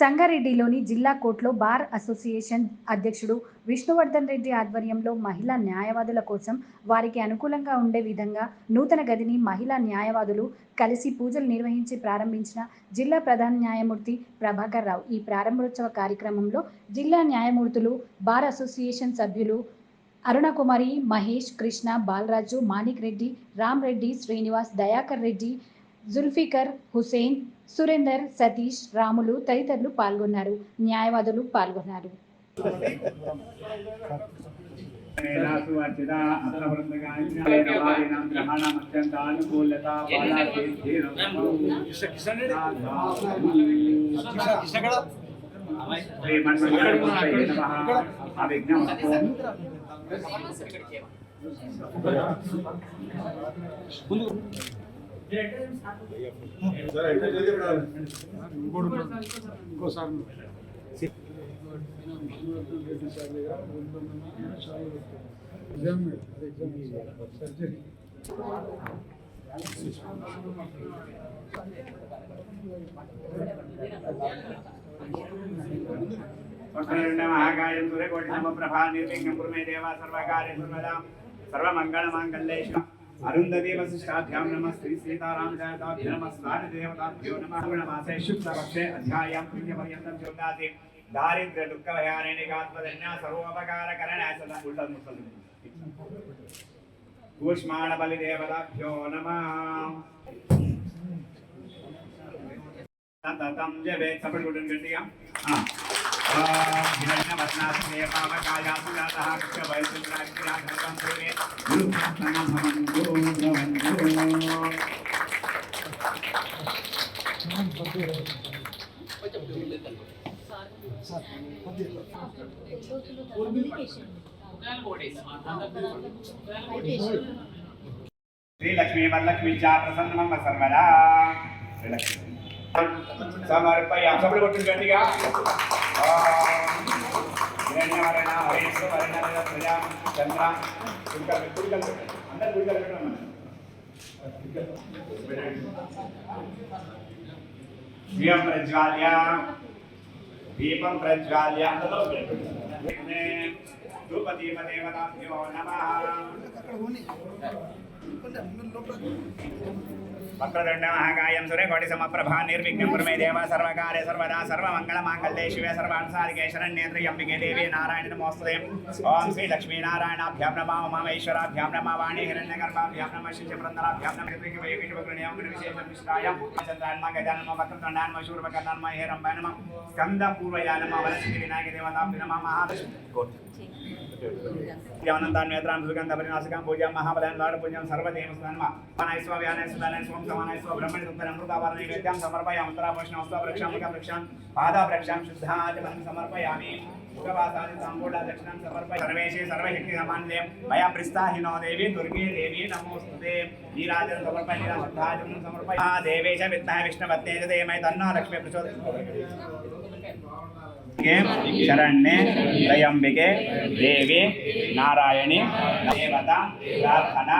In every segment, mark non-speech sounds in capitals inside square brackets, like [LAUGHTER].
సంగారెడ్డిలోని జిల్లా కోర్టులో bar association అధ్యక్షుడు విష్ణువర్ధన్ రెడ్డి ఆధ్వర్యంలో మహిళా న్యాయవాదుల కోసం వారికి అనుకూలంగా ఉండే విధంగా నూతన గదిని మహిళా న్యాయవాదులు కలిసి పూజలు నిర్వహించి ప్రారంభించిన జిల్లా ప్రధాన న్యాయమూర్తి ప్రభాకర్ రావు. ఈ ప్రారంభోత్సవ కార్యక్రమంలో జిల్లా న్యాయమూర్తులు బార్ అసోసియేషన్ సభ్యులు అరుణకుమారి మహేష్ కృష్ణ బాలరాజు మాణిక్ రెడ్డి రామ్ రెడ్డి శ్రీనివాస్ దయాకర్ రెడ్డి జుల్ఫికర్ హుసేన్ సురేందర్ సతీష్ రాములు తదితరులు పాల్గొన్నారు. న్యాయవాదులు పాల్గొన్నారు. ముందు ఎగ్జామ్ అదే ఎగ్జామ్ సర్జరీ महाकायं सूर्यकोटिसमप्रभा निर्विघ्नं कुरु मे देवा सर्वकार्य सर्वदा सर्वमङ्गलमाङ्गल्येषु అరుంధదేవ శిష్టాభ్యాం నమ శ్రీ సీతారామజాతాభ్య నమ స్వామి దేవతాభ్యో నమ మాసే శుక్లపక్షే అధ్యాయం పుణ్యపర్యంతం చూడాలి దారిద్ర్య దుఃఖ భయారణికాత్మధన్య సర్వోపకారకరణ సదా ఉంటాం కూష్మాణ బలి నమ తతం జపే గట్టిగా हिरण्यपत्नाश्रेपावकायासुजातः कृष्णवैसुन्द्राग्राधर्मं श्रीलक्ष्मी वरलक्ष्मी चा प्रसन्न मम सर्वदा श्रीलक्ष्मी समर्पयामि सब लोग गंटिका हिरण्यवर्ण हरेश्वर्ण प्रजा चंद्र उनका कुल कर अंदर कुल कर बैठना दीपम प्रज्वाल्य दीपम प्रज्वाल्य धूप दीप देवता नमः वक्रदण्डमहाकायं सुरेकोटिसमप्रभा निर्विघ्नं पुरमे देव सर्वकारे, सर्वदा सर्वमङ्गलमाङ्गल्ये शिवे सर्वांसारिके शरण्येन्द्रि अम्बिके देवी नारायण नमोस्तुते ॐ श्री लक्ष्मीनारायणाभ्यां नमा ममेश्वराभ्यां नमा वाणी हिरण्यगर्भाभ्यां नम शिशुप्रन्दराभ्यां नमविशेषमिष्टाय चन्द्रान्मा गजानम वक्रतुण्डान्म शूर्पकर्णान्म हे रम्बाय नमः। स्कन्दपूर्वया नमः वरसिद्धि विनायकदेवताभ्य नमः महादश వినాయక దేవతాభ్య నమ మహాదశ జ్ఞానందాన్వేత్రాం సుగంధ పరినాశకం పూజ మహాబలాన్ వాడ పూజం సర్వదేవస్థానం వనాయ స్వ వ్యానాయ సుదానాయ స్వం సమానాయ స్వ బ్రహ్మణి దుఃఖ అమృతావరణ నైవేద్యం సమర్పయామి ఉత్తరాభూషణ వస్త్ర వృక్షం ముఖ వృక్షం పాద వృక్షం సమర్పయామి ముఖవాసాది తాంబూల దక్షిణం సమర్పయ సర్వేషే సర్వశక్తి మయా దేవి దుర్గే దేవి నమోస్తుతే సమర్పయ సమర్పయ దేవేశ విద్మహ విష్ణువత్తే దే మై తన్నో లక్ష్మీ ప్రచోదయ वाक्य शरण्य त्रयंबिके देवी नारायणी देवता प्रार्थना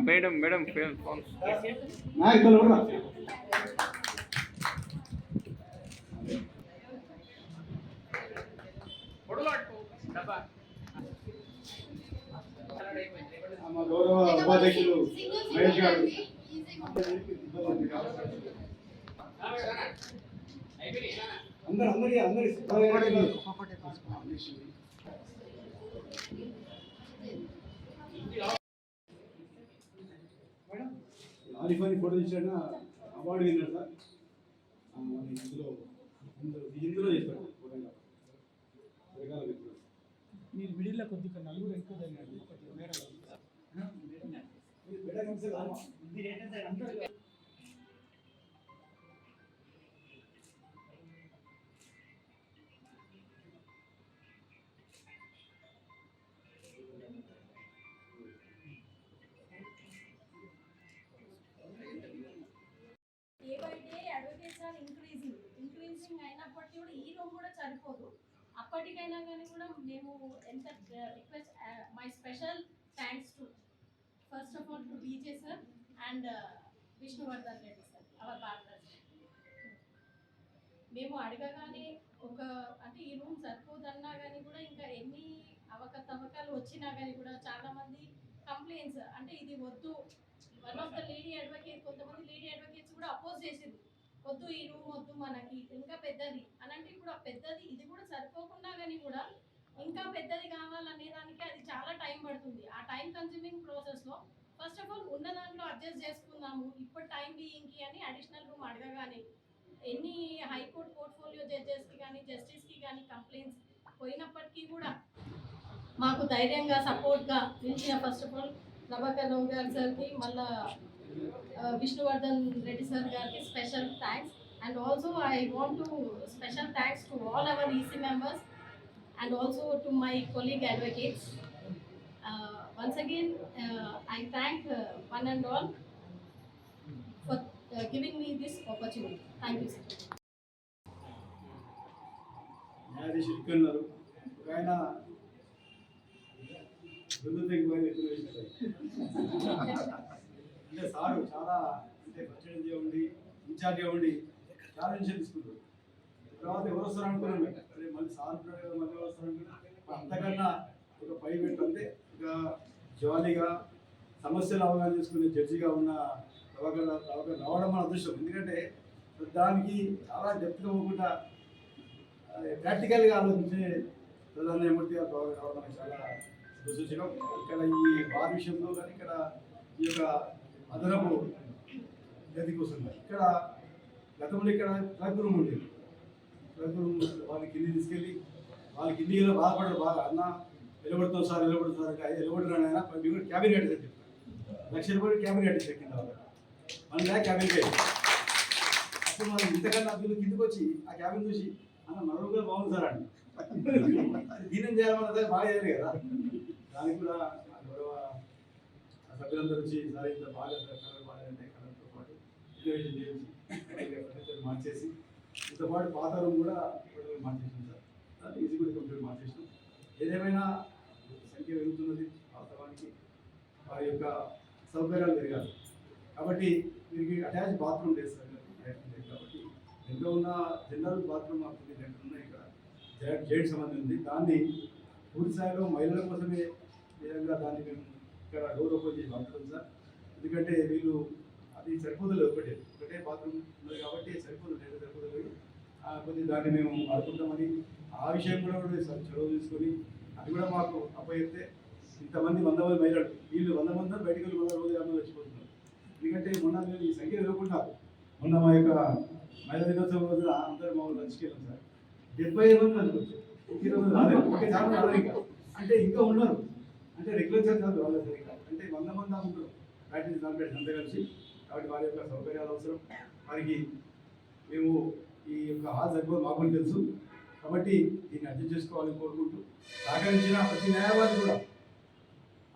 मैडम मैडम फ़ोन గౌరవ ఉపాధ్యక్షులు మహేష్ గారు. అందరు అందరి అందరి ఆరిఫ్ అని ఫోటో తీసాడు అవార్డు విన్నారు సార్. ఇందులో ఇందులో వ్యక్తులు. మీరు మిడిల్లో కొద్దిగా నలుగురు ఎక్కువ తగినారు కొద్దిగా madam day by day advertise are increasing increasing అయినప్పటికీ కూడా ఈ రూమ్ కూడా సరిపోదు. అప్పటికైనా కానీ కూడా మేము ఎంత request my special thanks to first of all to BJ sir and uh, Vishnuvardhan Reddy sir our partners. మేము అడగగానే ఒక అంటే ఈ రూమ్ సరిపోదన్నా కానీ కూడా ఇంకా ఎన్ని అవకతవకలు వచ్చినా కానీ కూడా చాలామంది కంప్లైంట్స్ అంటే ఇది వద్దు. One of the lady advocate కొంతమంది లేడీ అడ్వకేట్స్ కూడా అపోజ్ చేసింది వద్దు ఈ రూమ్ వద్దు మనకి ఇంకా పెద్దది. అని అంటే ఇప్పుడు ఆ పెద్దది ఇది కూడా సరిపోకుండా కానీ కూడా ఇంకా పెద్దది కావాలనే దానికి అది చాలా టైం పడుతుంది. ఆ టైం కన్స్యూమింగ్ ప్రాసెస్లో ఫస్ట్ ఆఫ్ ఆల్ ఉన్న దాంట్లో అడ్జస్ట్ చేసుకుందాము. ఇప్పుడు టైం బీయింగ్కి అని అడిషనల్ రూమ్ అడగగానే ఎన్ని హైకోర్టు పోర్ట్ఫోలియో జడ్జెస్కి కానీ జస్టిస్కి కానీ కంప్లైంట్స్ పోయినప్పటికీ కూడా మాకు ధైర్యంగా సపోర్ట్గా నిలిచిన first of all Prabhakar Rao గారి సార్కి మళ్ళా విష్ణువర్ధన్ రెడ్డి సార్ గారికి special thanks and also I want to special thanks to all our EC members and also to my colleague advocates Uh, once again, uh, I thank uh, one and all for uh, giving me this opportunity. Thank you, sir. న్యాయాధీశులు ఇక్కడ ఉన్నారు ఒక ఆయన రెండు తెగిపోయిన ఎక్కువ అంటే sir చాలా అంటే ప్రెసిడెంట్గా ఉండి ఇన్ఛార్జ్గా ఉండి చాలా ఇన్షన్ తీసుకుంటారు తర్వాత ఎవరు వస్తారు అనుకున్నాను మళ్ళీ సార్ మళ్ళీ ఎవరు వస్తారు అనుకున్నాం అంతకన్నా ఒక పై పెట్టు అంటే జాలీగా సమస్యలు అవగాహన చేసుకునే జడ్జిగా ఉన్న అవగాహన అవగాహన రావడం మన అదృష్టం. ఎందుకంటే దానికి చాలా డెప్త్గా పోకుండా ప్రాక్టికల్గా ఆలోచించే ప్రధాన న్యాయమూర్తి గారు రావడం చాలా సూచనం ఇక్కడ ఈ బార్ విషయంలో కానీ ఇక్కడ ఈ యొక్క అదనపు గది కోసం ఇక్కడ గతంలో ఇక్కడ ట్రక్ రూమ్ ఉండేది. ట్రక్ రూమ్ వాళ్ళకి కింది తీసుకెళ్ళి వాళ్ళకి కింది బాధపడరు బాగా అన్న నిలబడుతాం సార్ నిలబడుతాం సార్ అంటే ఆయన మీరు కూడా క్యాబిన్ కట్టేసి చెప్పారు లక్ష రూపాయలు క్యాబిన్ కట్టేసి కింద మన క్యాబిన్ కట్టి అప్పుడు మనం ఇంతకన్నా వీళ్ళు కిందకి వచ్చి ఆ క్యాబిన్ చూసి అన్న మన కూడా బాగుంది సార్ అండి. దీనం చేయాలన్న సార్ బాగా చేయాలి కదా. దానికి కూడా గొడవ గౌరవ ఆ సభ్యులందరూ వచ్చి సార్ ఇంత బాగా కలర్ బాగాలంటే కలర్తో పాటు ఇన్నోవేషన్ చేసి ఫర్నిచర్ మార్చేసి ఇంత పాటు పాత రూమ్ కూడా ఇప్పుడు మార్చేసాం సార్ ఈజీ కూడా కంప్లీట్ మార్చేసాం. ఏదేమైనా సంఖ్య పెరుగుతున్నది వాస్తవానికి వారి యొక్క సౌకర్యాలు పెరగాలి. కాబట్టి వీరికి అటాచ్ బాత్రూమ్ లేదు సార్ కాబట్టి. ఇంట్లో ఉన్న జనరల్ బాత్రూమ్ మాకు రెండు ఉన్నాయి ఇక్కడ. జైడ్ సంబంధం ఉంది. దాన్ని పూర్తి స్థాయిలో మహిళల కోసమే విధంగా దాన్ని మేము ఇక్కడ డోర్ ఓపెన్ చేసి పంపుతాం సార్. ఎందుకంటే వీళ్ళు అది సరిపోదులు ఒకటే. ఒకటే బాత్రూమ్ ఉన్నది కాబట్టి సరిపోదు లేదా సరిపోతుంది కొద్దిగా కొద్ది దాన్ని మేము వాడుకుంటామని ఆ విషయం కూడా సార్ చొరవ తీసుకొని అది కూడా మాకు అప్పయితే ఇంతమంది వంద మంది మహిళలు వీళ్ళు వంద మంది బయటకు వెళ్ళి వంద రోజు యాభై వచ్చిపోతున్నారు ఎందుకంటే మొన్న నేను ఈ సంఖ్య తెలియకుండా మొన్న మా యొక్క మహిళా దినోత్సవం రోజున అందరూ మా లంచ్కి వెళ్ళాం సార్. డెబ్బై ఐదు మంది లంచ్కి వచ్చారు రాలేదు. ఒకే రాలేదు ఇంకా. అంటే ఇంకా ఉన్నారు. అంటే రెగ్యులర్ చార్జ్ కాదు రాలేదు ఇంకా. అంటే వంద మంది దాకా ఉంటారు. ప్రాక్టీస్ కాంపిటేషన్ అంతా కలిసి. కాబట్టి వారి యొక్క సౌకర్యాలు అవసరం. వారికి మేము ఈ యొక్క హాల్ సరిపోదు మాకు తెలుసు. కాబట్టి దీన్ని అర్థం చేసుకోవాలని కోరుకుంటూ సహకరించిన ప్రతి న్యాయవాది కూడా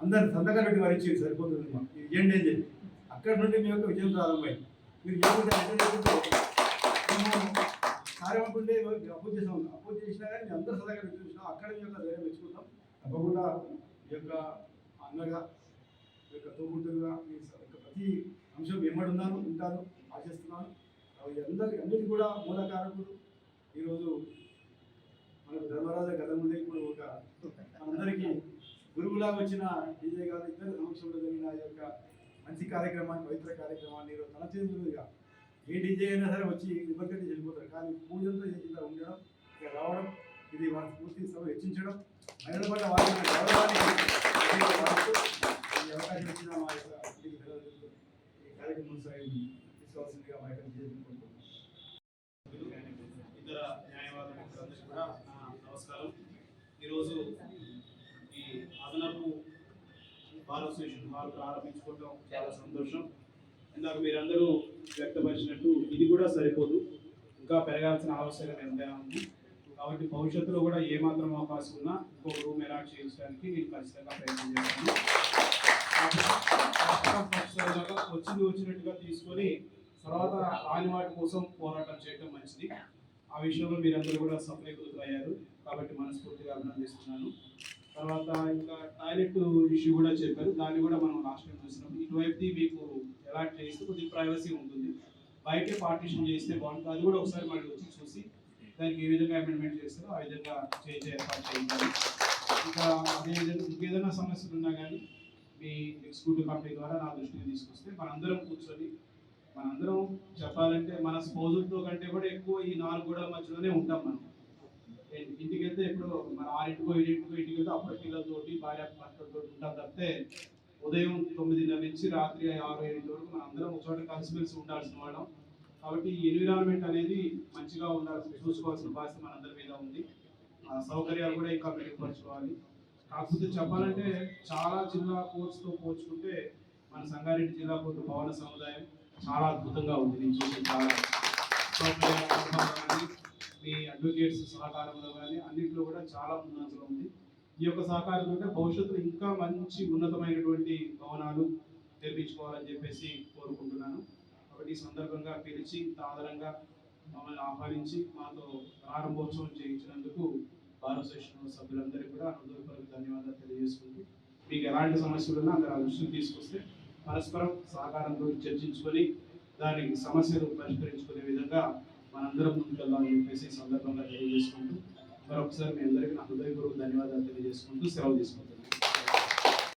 అందరిని సంతకాలు పెట్టి వారు ఇచ్చేది సరిపోతుంది మాకు ఇవ్వండి అని చెప్పి అక్కడ నుండి మీ యొక్క విజయం ప్రారంభమైంది. మీరు చేయకుంటే అర్థం అపోజ్ చేసాం అపోజ్ చేసినా కానీ మీ అందరు సంతకాలు చూసినా అక్కడ మీ యొక్క ధైర్యం మెచ్చుకుంటాం. తప్పకుండా మీ యొక్క అన్నగా ఈ యొక్క తోబుట్టుగా మీ యొక్క ప్రతి అంశం ఉన్నాను ఉంటాను ఆశిస్తున్నాను అవి అందరి అన్నిటి కూడా మూలకారకుడు ఈరోజు మనకు ధర్మరాజ గత నుండి ఇప్పుడు ఒక మనందరికీ గురువులా వచ్చిన డీజే గారు ఇద్దరు సమక్షంలో జరిగిన ఆ యొక్క మంచి కార్యక్రమాన్ని పవిత్ర కార్యక్రమాన్ని తన చేతులుగా ఏ డీజే అయినా సరే వచ్చి ఇవ్వకండి వెళ్ళిపోతారు. కానీ పూజలతో ఇలా ఉండడం ఇక్కడ రావడం ఇది వారి పూర్తి సభ హెచ్చించడం మహిళల పట్ల వారి గౌరవాన్ని ఈ అవకాశం ఇచ్చిన మా యొక్క ఈ కార్యక్రమం సాగి తీసుకోవాల్సిందిగా మా యొక్క ఇతర న్యాయవాదులు కూడా నమస్కారం. ఈరోజు ఈ అదనపు బార్ అసోసియేషన్ హాల్ ప్రారంభించుకోవడం చాలా సంతోషం. ఇందాక మీరందరూ వ్యక్తపరిచినట్టు ఇది కూడా సరిపోదు. ఇంకా పెరగాల్సిన ఆవశ్యకత ఎంతైనా ఉంది. కాబట్టి భవిష్యత్తులో కూడా ఏమాత్రం అవకాశం ఉన్నా ఇంకొక రూమ్ అలాట్ చేయించడానికి నేను ఖచ్చితంగా ప్రయత్నం చేస్తాను. [LAUGHS] వచ్చింది వచ్చినట్టుగా తీసుకొని తర్వాత రాని వాటి కోసం పోరాటం చేయడం మంచిది. ఆ విషయంలో మీరందరూ కూడా సఫలీకృతులు అయ్యారు కాబట్టి మనస్ఫూర్తిగా అభినందిస్తున్నాను తర్వాత ఇంకా టాయిలెట్ ఇష్యూ కూడా చెప్పారు. దాన్ని కూడా మనం లాస్ట్ టైం చూసినాం ఇటువైపుది మీకు ఎలా చేస్తే కొద్దిగా ప్రైవసీ ఉంటుంది. బయటే పార్టీషన్ చేస్తే బాగుంటుంది. అది కూడా ఒకసారి మళ్ళీ వచ్చి చూసి దానికి ఏ విధంగా అమెండ్మెంట్ చేస్తారో ఆ విధంగా చేసే ఏర్పాటు చేయాలి ఇంకా అదేవిధంగా ఇంకేదైనా సమస్యలు ఉన్నా కానీ మీ ఎగ్జిక్యూటివ్ కమిటీ ద్వారా నా దృష్టిని తీసుకొస్తే మనందరం కూర్చొని మనందరం చెప్పాలంటే మన స్పోజులతో కంటే కూడా ఎక్కువ ఈ నాలుగు కూడా మధ్యలోనే ఉంటాం మనం. వెళ్తే ఎప్పుడు మన ఆరింటికో ఏడింటికో ఇంటికి వెళ్తే అప్పుడు పిల్లలతోటి భార్య భర్తలతో ఉంటాం తప్పితే ఉదయం తొమ్మిదిన్నర నుంచి రాత్రి ఆరు ఏడింటి వరకు మనం అందరం ఒక చోట కలిసిమెలిసి ఉండాల్సిన వాళ్ళం. కాబట్టి ఈ ఎన్విరాన్మెంట్ అనేది మంచిగా ఉండాల్సి చూసుకోవాల్సిన బాధ్యత మనందరి మీద ఉంది. ఆ సౌకర్యాలు కూడా ఇంకా మెరుగుపరచుకోవాలి. కాకపోతే చెప్పాలంటే చాలా జిల్లా కోర్సుతో పోల్చుకుంటే మన సంగారెడ్డి జిల్లా కోర్టు భవన సముదాయం చాలా అద్భుతంగా ఉంది. నేను చూసి చాలా సౌకర్యాలు మీ అడ్వకేట్స్ సహకారంలో కానీ అన్నింటిలో కూడా చాలా ముందంజలో ఉంది. ఈ యొక్క సహకారం అంటే భవిష్యత్తులో ఇంకా మంచి ఉన్నతమైనటువంటి భవనాలు నిర్మించుకోవాలని చెప్పేసి కోరుకుంటున్నాను. కాబట్టి ఈ సందర్భంగా పిలిచి ఇంత మమ్మల్ని ఆహ్వానించి మాతో ప్రారంభోత్సవం చేయించినందుకు భారత అసోసియేషన్ సభ్యులందరికీ కూడా హృదయపూర్వక ధన్యవాదాలు తెలియజేసుకుంటూ మీకు ఎలాంటి సమస్యలు ఉన్నా అందరూ ఆ దృష్టికి తీసుకొస్తే పరస్పరం సహకారంతో చర్చించుకొని దానికి సమస్యలు పరిష్కరించుకునే విధంగా మనందరం ముందుకెళ్దామని చెప్పేసి ఈ సందర్భంగా తెలియజేసుకుంటూ మరొకసారి మీ అందరికీ నా హృదయపూర్వక ధన్యవాదాలు తెలియజేసుకుంటూ సెలవు తీసుకుంటాం